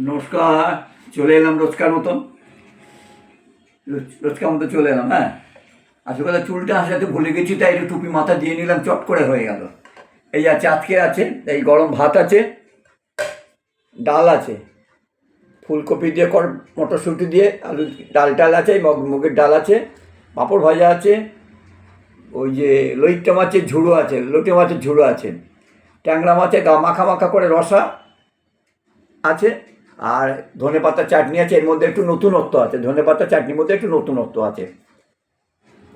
নমস্কার, চলে এলাম রোজকার মতন। রোজ- রোজকার মতো চলে এলাম হ্যাঁ? আসলে কথা চুলটা আসাতে ভুলে গেছি, তাই একটু টুপি মাথা দিয়ে নিলাম, চট করে হয়ে গেল। এই আছে আজকে আছে, এই গরম ভাত আছে, ডাল আছে। ফুলকপি দিয়ে কর, মটরশুঁটি দিয়ে আলু, ডাল টাল আছে, মগ, মুগের ডাল আছে, পাঁপড় ভাজা আছে, ওই যে লইট্টা মাছের ঝুড়ো আছে লোটে মাছের ঝুড়ো আছে, ট্যাংরা মাছে গা মাখা মাখা করে রসা আছে আর ধনে পাতা চাটনি আছে, এর মধ্যে একটু নতুনত্ব আছে। ধনে পাতা চাটনির মধ্যে একটু নতুনত্ব আছে।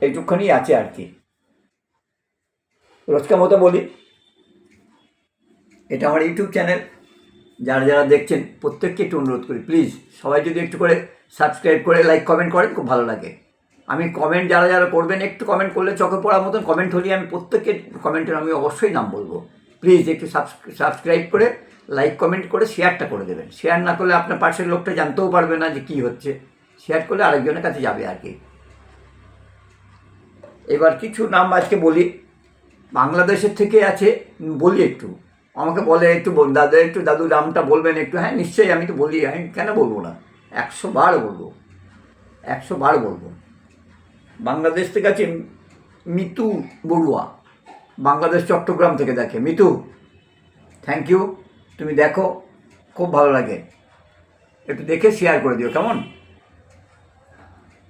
এইটুকখানি আছে আর কি। রোজকার মতো বলি। এটা আমার ইউটিউব চ্যানেল। যারা যারা দেখছেন, প্রত্যেককে একটু অনুরোধ করি। প্লিজ, সবাই যদি একটু করে সাবস্ক্রাইব করে, লাইক, কমেন্ট করেন, খুব ভালো লাগে। আমি কমেন্ট যারা যারা করবেন, একটু কমেন্ট করলে চোখে পড়ার মতন কমেন্ট হলে আমি প্রত্যেকের কমেন্টের আমি অবশ্যই নাম বলব। প্লিজ, একটু সাবস্ক্রাইব করে লাইক কমেন্ট করে শেয়ারটা করে দেবেন। শেয়ার না করলে আপনার পাশের লোকটা জানতেও পারবে না যে কী হচ্ছে। শেয়ার করলে আরেকজনের কাছে যাবে আর কি। এবার কিছু নাম আজকে বলি। বাংলাদেশের থেকে আছে, বলি একটু। আমাকে বলে একটু দাদা একটু, দাদু নামটা বলবেন একটু। হ্যাঁ নিশ্চয়ই আমি তো বলি। আমি কেন বলব না? একশো বার বলব। একশো বার বলব। বাংলাদেশ থেকে আছে মিতু বড়ুয়া। বাংলাদেশ, চট্টগ্রাম থেকে দেখে। মিতু থ্যাংক ইউ তুমি দেখো, খুব ভালো লাগে। একটু দেখে শেয়ার করে দিও, কেমন?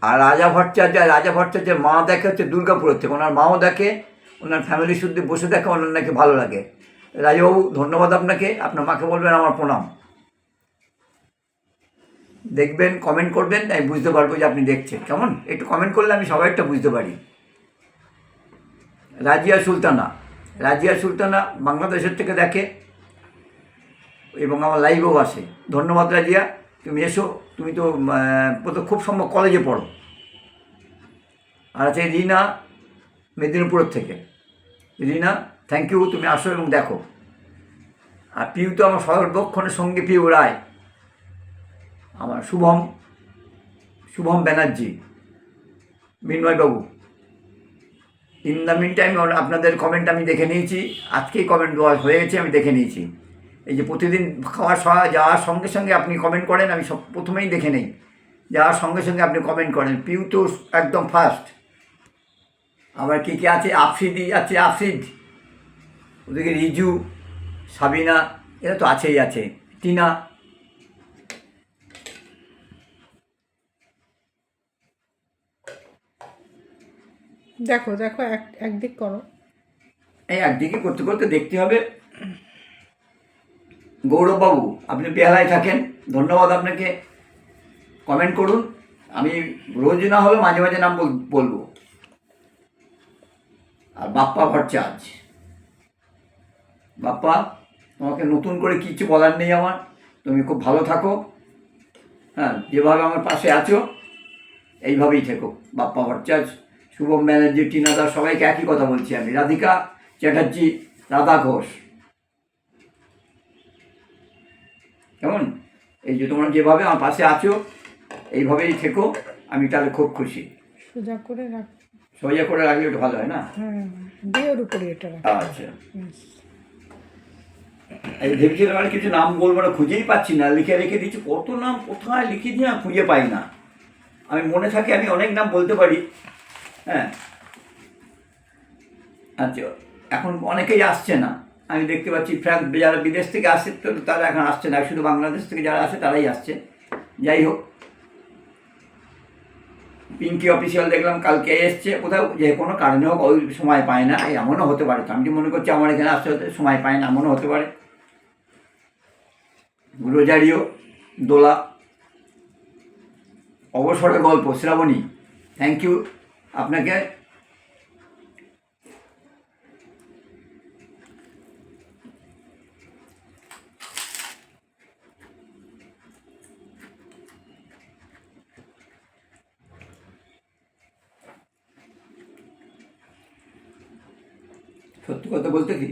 আর রাজা ভট্টাচার্য, রাজা ভট্টাচার্যের মা দেখে হচ্ছে দুর্গাপুরের থেকে ওনার মাও দেখে, ওনার ফ্যামিলি শুদ্ধ বসে দেখে ওনার নাকি ভালো লাগে। রাজাবাবু ধন্যবাদ আপনাকে। আপনার মাকে বলবেন আমার প্রণাম। দেখবেন কমেন্ট করবেন, আমি বুঝতে পারব যে আপনি দেখছেন। কেমন? একটু কমেন্ট করলে আমি সবাই একটা বুঝতে পারি। রাজিয়া সুলতানা। রাজিয়া সুলতানা বাংলাদেশের থেকে দেখে। এবং আমার লাইভেও আসে ধন্যবাদ রাজিয়া, তুমি এসো, তুমি তো খুব সম্ভব কলেজে পড়ো। আর আছে রিনা, মেদিনীপুরের থেকে। রিনা থ্যাংক ইউ তুমি আসো এবং দেখো। আর পিউ তো আমার সর্বক্ষণের সঙ্গে পিউ রায়। আমার শুভম শুভম ব্যানার্জি মিন্ময়বাবু ইন দ্য মিন টাইম আপনাদের কমেন্ট আমি দেখে নিয়েছি। আজকেই কমেন্ট হয়ে গেছে, আমি দেখে নিয়েছি। এই যে প্রতিদিন খাওয়ার যাওয়ার সঙ্গে সঙ্গে আপনি কমেন্ট করেন আমি সব প্রথমেই দেখে নেই। যাওয়ার সঙ্গে সঙ্গে আপনি কমেন্ট করেন। পিউ তো একদম ফার্স্ট আবার কী কী আছে? আফ্রিদি আছে আফ্রিদ ওদিকে রিজু সাবিনা এরা তো আছেই আছে। টিনা দেখো দেখো এক একদিক করো। এই একদিকে করতে করতে দেখতে হবে। গৌরববাবু, আপনি বেহালায় থাকেন। ধন্যবাদ আপনাকে। কমেন্ট করুন। আমি রোজ না হলেও মাঝে মাঝে নাম বল- বলব। আর বাপ্পা ভট্টাচার্য। বাপ্পা, তোমাকে নতুন করে কিছু বলার নেই আমার। তুমি খুব ভালো থাকো। হ্যাঁ যেভাবে আমার পাশে আছো, এইভাবেই থেকো। বাপ্পা ভট্টাচার্য, শুভম ব্যানার্জি, টিনা দাস, সবাইকে একই কথা বলছি আমি। রাধিকা চ্যাটার্জি, রাধা ঘোষ। কেমন? এই যে তোমরা যেভাবে আমার পাশে আছো এইভাবেই থেকো আমি তাহলে খুব খুশি। সোজা করে রাখ সোজা করে রাখলে একটু ভালো হয় না? হ্যাঁ উপরে এটা আচ্ছা। এই ভেবেছিলাম আর কিছু নাম বলব না খুঁজেই পাচ্ছি না। লিখে রেখে দিচ্ছি কত নাম কোথায় লিখে দিয়ে না খুঁজে পাই না। আমি মনে থাকে আমি অনেক নাম বলতে পারি। হ্যাঁ। আচ্ছা এখন অনেকেই আসছে না। আমি দেখতে পাচ্ছি ফ্রান্স যারা বিদেশ থেকে আসছে তো তারা এখন আসছে না। শুধু বাংলাদেশ থেকে যারা আসে, তারাই আসছে। যাই হোক, পিঙ্কি অফিসিয়াল দেখলাম, কালকে এসছে কোথাও, যে কোনো কারণে হোক ওই সময় পায় না। এমনও হতে পারে, তো আমি মনে করছি আমার এখানে আসতে হতে সময় পায় না, এমনও হতে পারে। রোজারিও, দোলা, অবসরের গল্প, শ্রাবণী থ্যাংক ইউ আপনাকে সত্যি কথা বলতে কি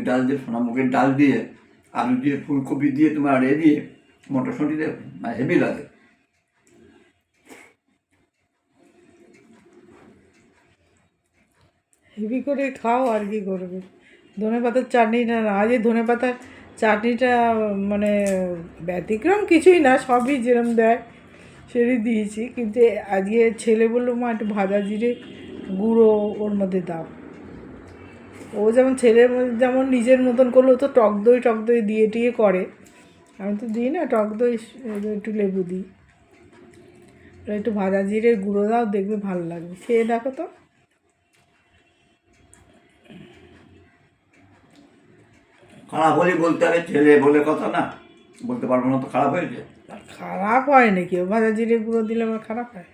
মুগের ডাল দিয়ে সোনা মুগের ডাল দিয়ে, আলু দিয়ে, ফুলকপি দিয়ে, তোমার এ দিয়ে, মটরশুঁটি দিয়ে হেভি লাগে। হেভি করে খাও আর কি করবে। ধনে পাতার চাটনি না আজ ধনে পাতার চাটনিটা মানে ব্যতিক্রম কিছুই না, সবই যেরম দেয় সেরই দিয়েছি। কিন্তু আজকে ছেলে বলল, মা, একটু ভাজা জিরে গুঁড়ো ওর মধ্যে দাও। ও যেমন ছেলে যেমন নিজের মতন করল ও তো টক দই টক দই দিয়ে টিয়ে করে। আমি তো দিই না টক দই একটু লেবু দিই। একটু ভাজা জিরে গুঁড়ো দাও দেখবে ভালো লাগবে। খেয়ে দেখো তো। খারাপ হলেই বলতে হবে ছেলে বলে কথা না। বলতে পারব না তো খারাপ হয়েছে? খারাপ হয় নাকি? ও ভাজা জিরে গুঁড়ো দিলে আমার খারাপ হয়।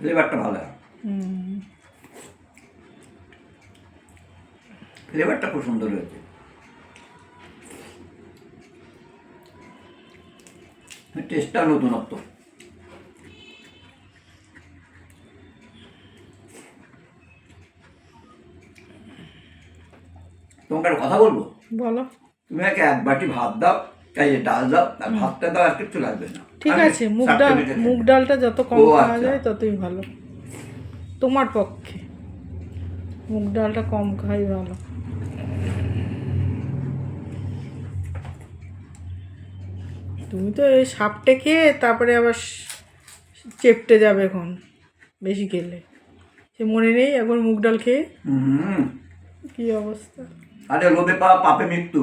ফ্লেভারটা ভালো হয়। হুম। ফ্লেভারটা খুব সুন্দর হয়েছে। টেস্টটা নতুনত্ব। তোমাকে একটা কথা বলব? বলো। তুমি একে এক বাটি ভাত দাও এই ডাল দাও আর ভাতটা দাও আর কিচ্ছু লাগবে না। ঠিক আছে মুগ ডাল মুগ ডালটা যত কম খাওয়া আচ্ছা। যায় ততই ভালো। তোমার পক্ষে। মুগ ডালটা কম খাই ভালো। তুমি তো এই সাপটে খেয়ে তারপরে আবার চেপটে যাবে এখন বেশি খেলে। সে মনে নেই একবার মুগ ডাল খেয়ে। কী অবস্থা? আরে লোভে পাওয়া পাপে মৃত্যু।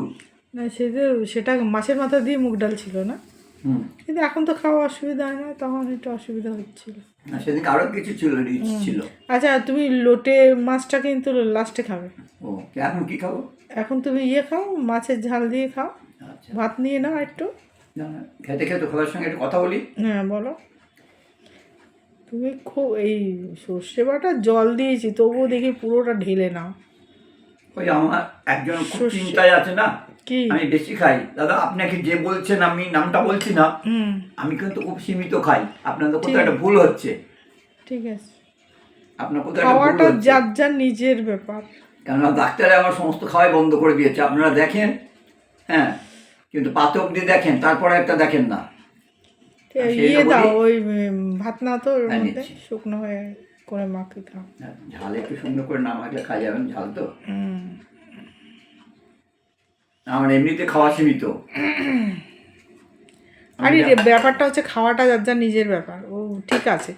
না সে যে সেটা মাছের মাথা দিয়ে মুগ ডাল ছিল না। কিন্তু এখন তো খাওয়া অসুবিধা হয় না তখন একটু অসুবিধা হচ্ছিল। না সেদিন আরও কিছু ছিল রিচ ছিল। আচ্ছা তুমি লোটে মাছটা কিন্তু লাস্টে খাবে। ও এখন কি খাব? এখন তুমি ইয়ে খাও মাছের ঝাল দিয়ে খাও। আচ্ছা। ভাত নিয়ে নাও একটু। না, না, খেতে খেতে খোলার সঙ্গে একটু কথা বলি। হ্যাঁ বলো। তুমি খুব এই সর্ষে বাটা জল দিয়েছি তবুও দেখি পুরোটা ঢেলে নাও। ওই আমার একজন খুব চিন্তায় আছে না? কি? আমি বেশি খাই। দাদা আপনাকে যে বলছেন আমি নামটা বলছি না। আমি কিন্তু খুব সীমিত খাই। আপনাদের কোথাও ঠিক। একটা ভুল হচ্ছে। ঠিক আছে। আপনার কোথাও খাওয়াটা যার যার নিজের ব্যাপার। কেননা ডাক্তারে আমার সমস্ত খাওয়াই বন্ধ করে দিয়েছে। আপনারা দেখেন হ্যাঁ কিন্তু পাতে অব্দি দেখেন তারপরে একটা দেখেন না। ইয়ে দাও ওই ভাত না তো ওর হ্যাঁ, মধ্যে শুকনো হয়ে করে মাখে খাও হ্যাঁ, ঝাল একটু সুন্দর করে না মাখলে খাওয়া যাবেন ঝাল তো। আমার এমনিতে খাওয়া সীমিত। আরে ব্যাপারটা হচ্ছে খাওয়াটা যার যার নিজের ব্যাপার। ও ঠিক আছে।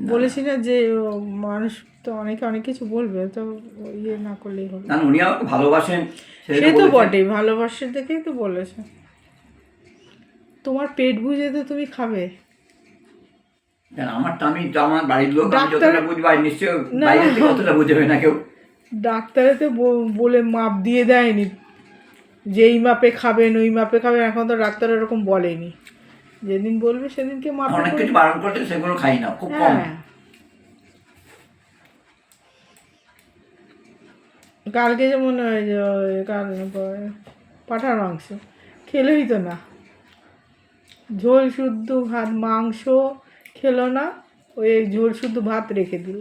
বলেছি না যে মানুষ তো অনেকে অনেক কিছু বলবে তো ইয়ে না করলেই হবে। না উনি আমাকে ভালোবাসেন সে তো। বটেই ভালোবাসে দেখেই তো বলেছে। তোমার পেট বুঝে তো তুমি খাবে। কেন, আমারটা আমি আমার বাড়ির লোক আমি ডাক্তার- যতটা বুঝব আর নিশ্চয় না, বাইরে থেকে অতটা বুঝবে না কেউ। ডাক্তারেতে ব- বলে মাপ দিয়ে দেয়নি। যে এই মাপে খাবেন ওই মাপে খাবেন এখন তো ডাক্তার এরকম বলেনি। যেদিন বলবে সেদিনকে মাপে অনেক কিছু বারণ করছে সেগুলো খাই না খুব কম। হ্যাঁ। কালকে যেমন ওই যে ওই কাল পাঠার মাংস খেলোই তো না। ঝোল শুদ্ধ ভাত মাংস খেলো না ওই ঝোল শুদ্ধ ভাত রেখে দিল।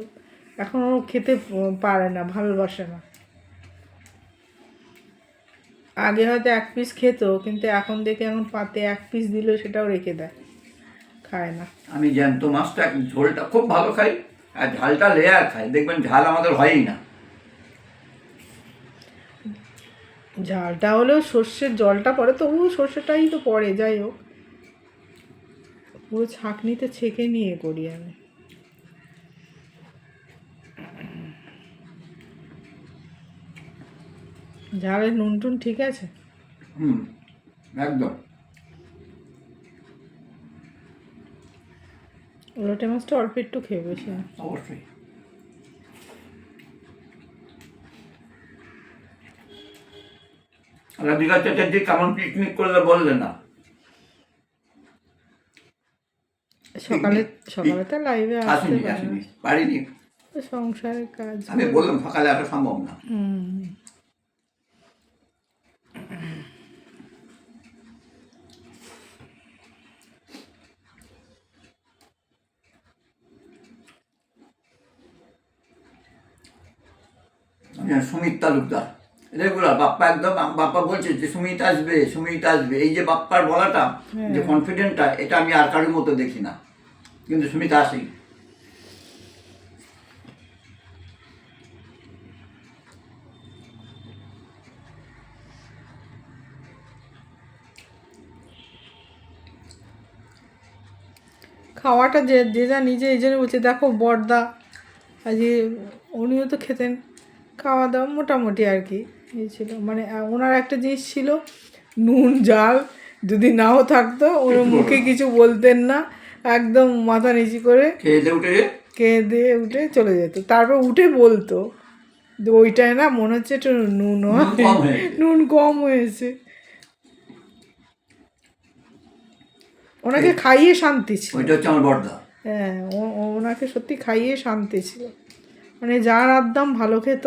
এখন ও খেতে পারে না ভালোবাসে না। আগে হয়তো এক পিস খেত কিন্তু এখন দেখে এখন পাতে এক পিস দিলেও সেটাও রেখে দেয়। খায় না। আমি জ্যান্ত মাছটা ঝোলটা খুব ভালো খাই আর ঝালটা লেয়ার খাই। দেখবেন ঝাল আমাদের হয়ই না। ঝালটা হলেও সর্ষের জলটা পড়ে তবুও সর্ষেটাই তো পড়ে যাই হোক। পুরো ছাঁকনিতে ছেঁকে নিয়ে করি আমি। ঝালের নুন টুন ঠিক আছে? হুম একদম। লোটে মাছটা অল্প একটু খেয়ে বেশি অবশ্যই। রাধিকা চ্যাটার্জি কেমন পিকনিক করলে বললে না? সকালে সকালে তো লাইভে আসেনি আসেনি পারিনি সংসারের কাজ। আমি বললাম সকালে আসা সম্ভব না। হুম। হ্যাঁ, সুমিত তালুকদার। রেগুলার বাপ্পা একদম বাপ্পা বলছে যে সুমিত আসবে সুমিত আসবে। এই যে বাপ্পার বলাটা হ্যাঁ। যে কনফিডেন্টটা এটা আমি আর কারোর মতো দেখি না। কিন্তু সুমিত আসি খাওয়াটা যে যে যা নিজে এই জন্য বলছে দেখো বর্দা আজ উনিও তো খেতেন। খাওয়া দাওয়া মোটামুটি আর কি এই ছিল। মানে ওনার একটা জিনিস ছিল নুন জাল যদি নাও থাকতো ওর মুখে কিছু বলতেন না একদম মাথা নিচু করে খেয়ে দিয়ে উঠে? চলে যেত। তারপর উঠে বলতো যে ওইটায় না মনে হচ্ছে একটু নুন নুন কম হয়েছে। ওনাকে খাইয়ে শান্তি ছিল। ওইটা হচ্ছে আমার বর্দা। হ্যাঁ ওনাকে সত্যি খাইয়ে শান্তি ছিল। মানে যার আদাম ভালো খেত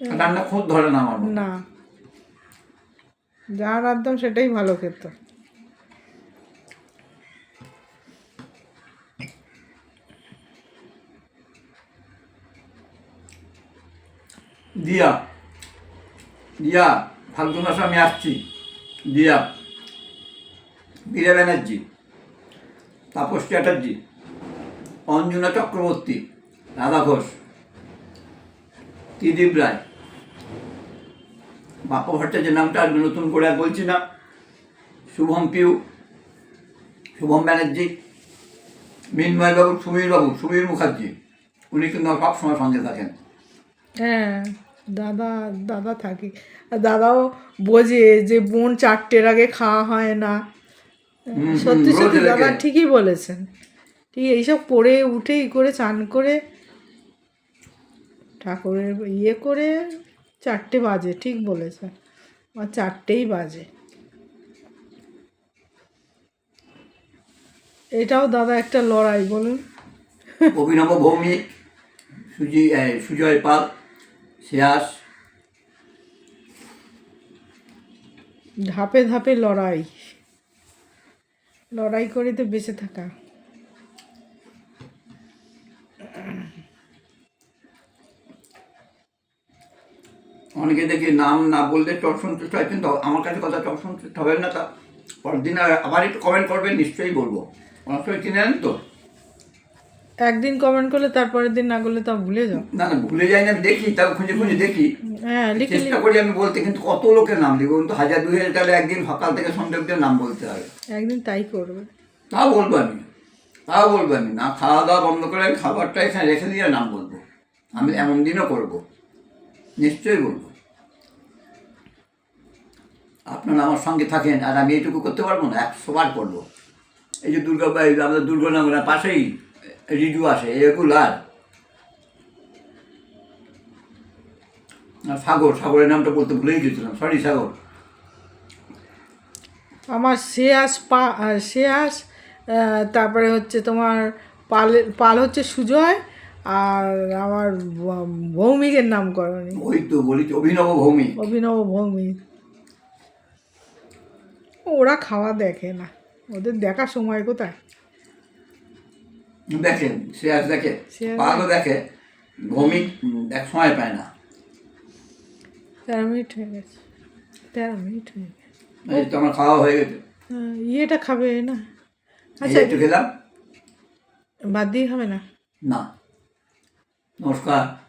রান্না খুব ধরে না আমার না। যার আদাম সেটাই ভালো খেত। দিয়া। দিয়া ফাল্গুন মাসে আমি আসছি। দিয়া। বীরা ব্যানার্জি। তাপস চ্যাটার্জি। অঞ্জনা চক্রবর্তী। রাধা ঘোষ। ত্রিদীপ রায়। বাপ্পা ভট্টাচার্যের নামটা আর নতুন করে আর বলছি না। শুভম পিউ শুভম ব্যানার্জি মিনময়বাবু সুবীরবাবু সুবীর মুখার্জি উনি কিন্তু আমার সবসময় সঙ্গে থাকেন। হ্যাঁ দাদা দাদা থাকে। আর দাদাও বোঝে যে বোন চারটের আগে খাওয়া হয় না। সত্যি সত্যি দাদা ঠিকই বলেছেন। ঠিক এইসব করে উঠে ই করে চান করে ঠাকুরের ইয়ে করে চারটে বাজে ঠিক বলেছেন আমার চারটেই বাজে। এটাও দাদা একটা লড়াই বলুন। অভিনব ভৌমিক সুজি সুজয় পাল শ্রেয়াস। ধাপে ধাপে লড়াই। লড়াই করে তো বেঁচে থাকা। অনেকে দেখি নাম না বললে টক সন্তুষ্ট হয় কিন্তু আমার কাছে কথা টক সন্তুষ্ট হবে না তা পরের দিন আবার একটু কমেন্ট করবেন নিশ্চয়ই বলব। অনেক সময় কিনে আনেন তো? একদিন কমেন্ট করলে তারপরের দিন না করলে তা ভুলে যাও। না না ভুলে যাই না দেখি তাও খুঁজে খুঁজে দেখি। হ্যাঁ চেষ্টা করি আমি বলতে কিন্তু কত লোকের নাম লিখব কিন্তু হাজার দুই হাজার তাহলে একদিন সকাল থেকে সন্ধ্যে অব্দি নাম বলতে হবে। একদিন তাই করবে। তাও বলব আমি তাও বলব আমি। না খাওয়া দাওয়া বন্ধ করে আমি খাবারটা এখানে রেখে দিয়ে নাম বলব। আমি এমন দিনও করব। নিশ্চয়ই বলব। আপনারা আমার সঙ্গে থাকেন আর আমি এইটুকু করতে পারব না একশো বার করব। এই যে দুর্গা আমাদের দুর্গানগরের পাশেই রিজু আসে রেগুলার সাগর সাগরের নামটা বলতে ভুলেই গেছিলাম সরি সাগর। আমার শেয়াস পা শেয়াস তারপরে হচ্ছে তোমার পাল পাল হচ্ছে সুজয় আর আমার ভৌমিকের নাম করনি ওই তো বলি অভিনব ভৌমিক। অভিনব ভৌমিক। ওরা খাওয়া দেখে না। ওদের দেখার সময় কোথায়? দেখেন শ্রেয়াস দেখে। শ্রেয়াস পালও দেখে। উম, দেখ সময় পায় না। তেরো মিনিট হয়ে গেছে। তেরো মিনিট হয়ে গেছে। এই খাওয়া হয়ে গেছে। হ্যাঁ, ইয়েটা খাবে না। আচ্ছা একটু খেলাম। বাদ দিয়ে খাবে না? না। নমস্কার।